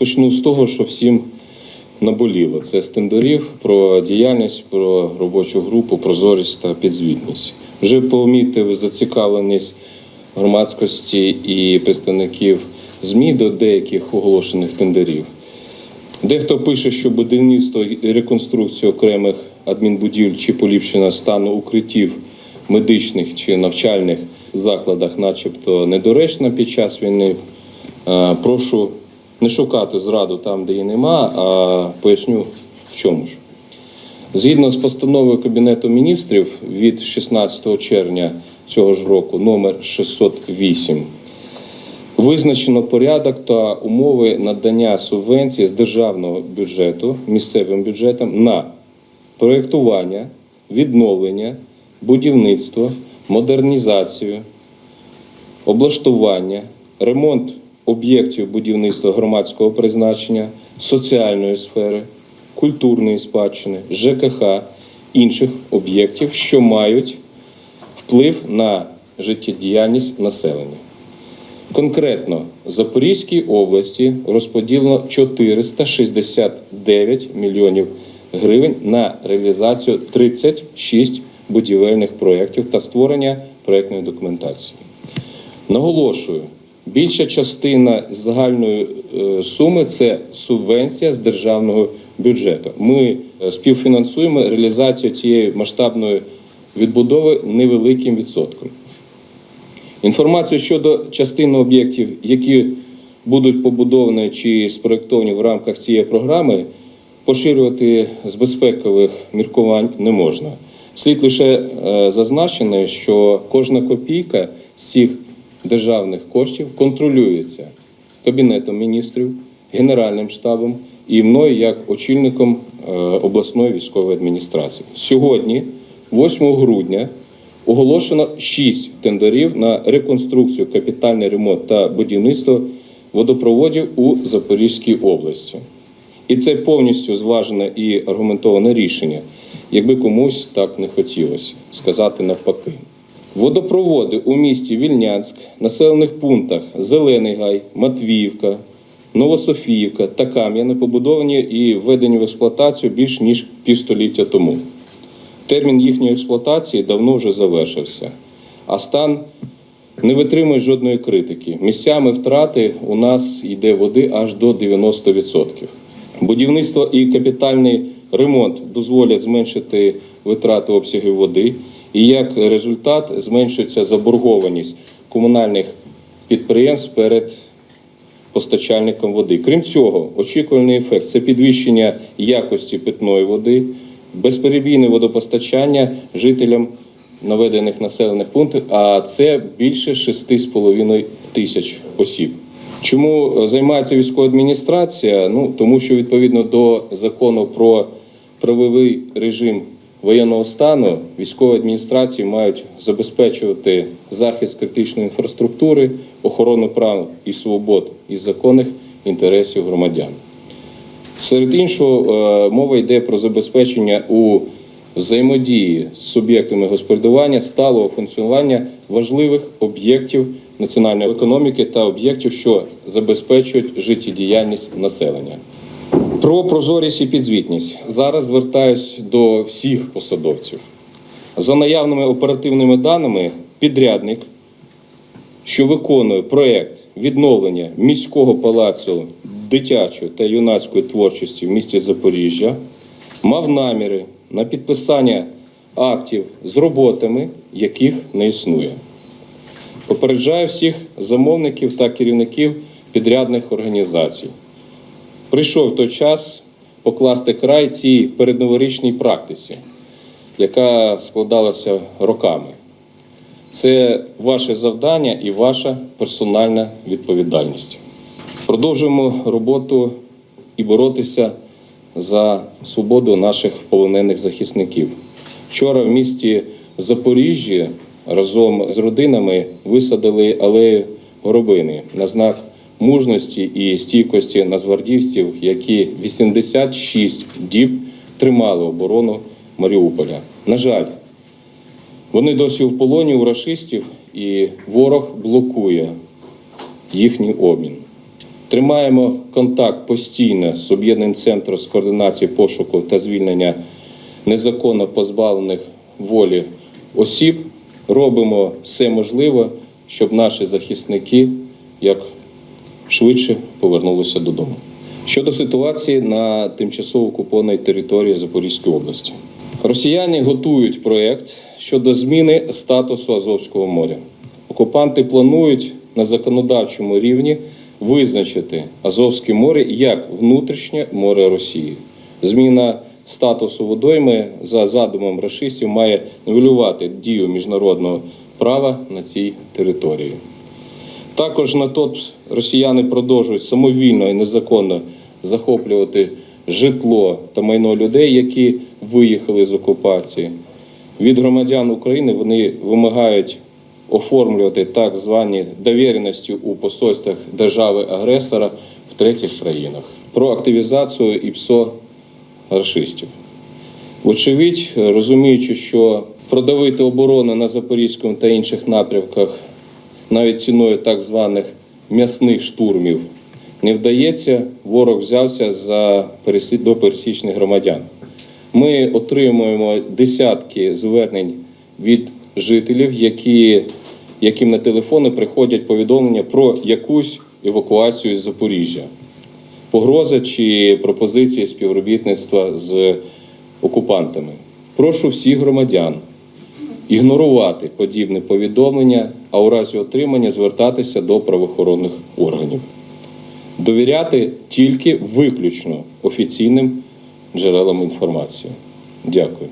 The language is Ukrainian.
Розпочну з того, що всім наболіло. Це з тендерів про діяльність, про робочу групу, прозорість та підзвітність. Вже помітив зацікавленість громадськості і представників ЗМІ до деяких оголошених тендерів. Дехто пише, що будівництво і реконструкція окремих адмінбудівель чи поліпшення стану укриттів медичних чи навчальних закладах, начебто, недоречно під час війни. Е, Прошу не шукати зраду там, де її нема, а поясню в чому ж. Згідно з постановою Кабінету міністрів від 16 червня цього ж року, номер 608, Визначено порядок та умови надання субвенцій з державного бюджету місцевим бюджетам на проєктування, відновлення, будівництво, модернізацію, облаштування, ремонт об'єктів будівництва громадського призначення, соціальної сфери, культурної спадщини, ЖКХ, інших об'єктів, що мають вплив на життєдіяльність населення. Конкретно в Запорізькій області розподілено 469 мільйонів гривень на реалізацію 36 будівельних проєктів та створення проєктної документації. Наголошую, більша частина загальної е, суми це субвенція з державного бюджету. Ми е, співфінансуємо реалізацію цієї масштабної відбудови невеликим відсотком. Інформацію щодо частини об'єктів, які будуть побудовані чи спроєктовані в рамках цієї програми, поширювати з безпекових міркувань не можна. Слід лише е, зазначити, що кожна копійка з цих державних коштів контролюється Кабінетом міністрів, Генеральним штабом і мною як очільником е, обласної військової адміністрації. Сьогодні, 8 грудня, Оголошено 6 тендерів на реконструкцію, капітальний ремонт та будівництво водопроводів у Запорізькій області. І це повністю зважене і аргументоване рішення, якби комусь так не хотілося сказати навпаки. Водопроводи у місті Вільнянськ, населених пунктах Зелений Гай, Матвіївка, Новософіївка та Кам'яне побудовані і введені в експлуатацію більш ніж півстоліття тому. Термін їхньої експлуатації давно вже завершився, а стан не витримує жодної критики. Місцями втрати у нас йде води аж до 90%. Будівництво і капітальний ремонт дозволять зменшити витрати обсягів води, і як результат зменшується заборгованість комунальних підприємств перед постачальником води. Крім цього, очікуваний ефект це підвищення якості питної води, безперебійне водопостачання жителям наведених населених пунктів, а це більше 6,5 тисяч осіб. Чому е, займається військова адміністрація? Ну тому що відповідно до закону про правовий режим воєнного стану військові адміністрації мають забезпечувати захист критичної інфраструктури, охорону прав і свобод і законних інтересів громадян. Серед іншого, е, мова йде про забезпечення у взаємодії з суб'єктами господарювання сталого функціонування важливих об'єктів національної економіки та об'єктів, що забезпечують життєдіяльність населення. Про прозорість і підзвітність зараз звертаюсь до всіх посадовців. За наявними оперативними даними, підрядник, що виконує проєкт відновлення міського палацу дитячої та юнацької творчості в місті Запоріжжя, мав наміри на підписання актів з роботами, яких не існує. Попереджаю всіх замовників та керівників підрядних організацій. Прийшов той час покласти край цій передноворічній практиці, яка складалася роками. Це ваше завдання і ваша персональна відповідальність. Продовжуємо роботу і боротися за свободу наших полонених захисників. Вчора в місті Запоріжжі разом з родинами висадили алею горобини на знак мужності і стійкості нацгвардійців, які 86 діб тримали оборону Маріуполя. На жаль, вони досі в полоні у рашистів, і ворог блокує їхній обмін. Тримаємо контакт постійно з об'єднаним центром з координації пошуку та звільнення незаконно позбавлених волі осіб. Робимо все можливе, щоб наші захисники як швидше повернулися додому. Щодо ситуації на тимчасово окупованій території Запорізької області, росіяни готують проєкт щодо зміни статусу Азовського моря. Окупанти планують на законодавчому рівні визначити Азовське море як внутрішнє море Росії. Зміна статусу водойми за задумом расистів має нивелювати дію міжнародного права на цій території. Також на тот росіяни продовжують самовільно і незаконно захоплювати житло та майно людей, які виїхали з окупації. Від громадян України вони вимагають оформлювати так звані довіреності у посольствах держави-агресора в третіх країнах про активізацію ІПСО рашистів. Вочевидь, розуміючи, що продавити оборону на Запорізькому та інших напрямках навіть ціною так званих м'ясних штурмів не вдається, ворог взявся за до пересічних громадян. Ми отримуємо десятки звернень від жителів, які, яким на телефони приходять повідомлення про якусь евакуацію з Запоріжжя погрози чи пропозиції співробітництва з окупантами. Прошу всіх громадян ігнорувати подібне повідомлення, а у разі отримання звертатися до правоохоронних органів. Довіряти тільки виключно офіційним джерелам інформації. Дякую.